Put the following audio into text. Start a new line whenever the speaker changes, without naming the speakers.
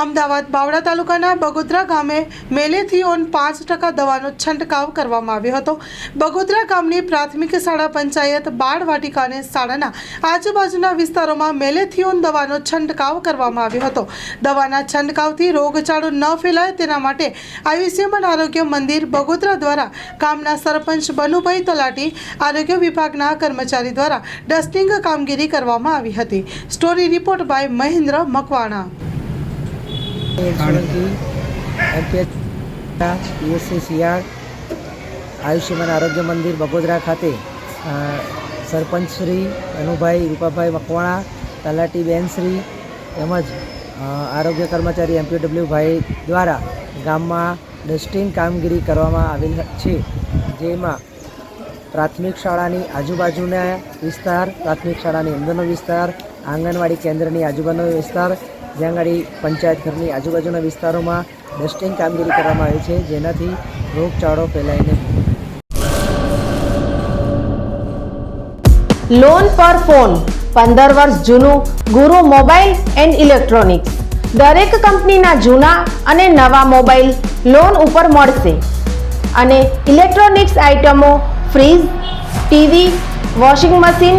અમદાવાદ બાવડા તાલુકાના બગોદરા ગામે મેલેથિયોન પાંચ ટકા દવાનો છંટકાવ કરવામાં આવ્યો હતો. બગોદરા ગામની પ્રાથમિક શાળા પંચાયત બાળ વાટિકાને શાળાના આજુબાજુના વિસ્તારોમાં મેલેથિયોન દવાનો છંટકાવ કરવામાં આવ્યો હતો. દવાના છંટકાવથી રોગચાળો ન ફેલાય તેના માટે આયુષ્યમાન આરોગ્ય મંદિર બગોદરા દ્વારા ગામના સરપંચ બનુભાઈ તલાટી, આરોગ્ય વિભાગના કર્મચારી દ્વારા ડસ્ટિંગ કામગીરી કરવામાં આવી હતી. Story report by Mahendra Makwana.
PSC Ayushman Arogya Mandir, Bagodara ખાતે સરપંચ શ્રી અનુભાઈ રૂપાભાઈ મકવાણા, તલાટી બેન શ્રી તેમજ આરોગ્ય કર્મચારી એમપીડબ્લ્યુ ભાઈ દ્વારા ગામમાં ડસ્ટિંગ કામગીરી કરવામાં આવેલ છે. જેમાં પ્રાથમિક શાળાની આજુબાજુના વિસ્તાર, પ્રાથમિક શાળાની અંદરનો વિસ્તાર આંગણવાડી કેન્દ્રની આજુબાજુનો વિસ્તાર, જ્યાં આગળ પંચાયત ઘરની આજુબાજુના વિસ્તારોમાં ડસ્ટિંગ કામગીરી કરવામાં આવી છે, જેનાથી રોગચાળો ફેલાય નહીં.
લોન પર ફોન પંદર વર્ષ જૂનું ગુરુ મોબાઈલ એન્ડ ઇલેક્ટ્રોનિક્સ. દરેક કંપનીના જૂના અને નવા મોબાઈલ લોન ઉપર મળશે. અને ઇલેક્ટ્રોનિક્સ આઇટમો fridge, TV, washing machine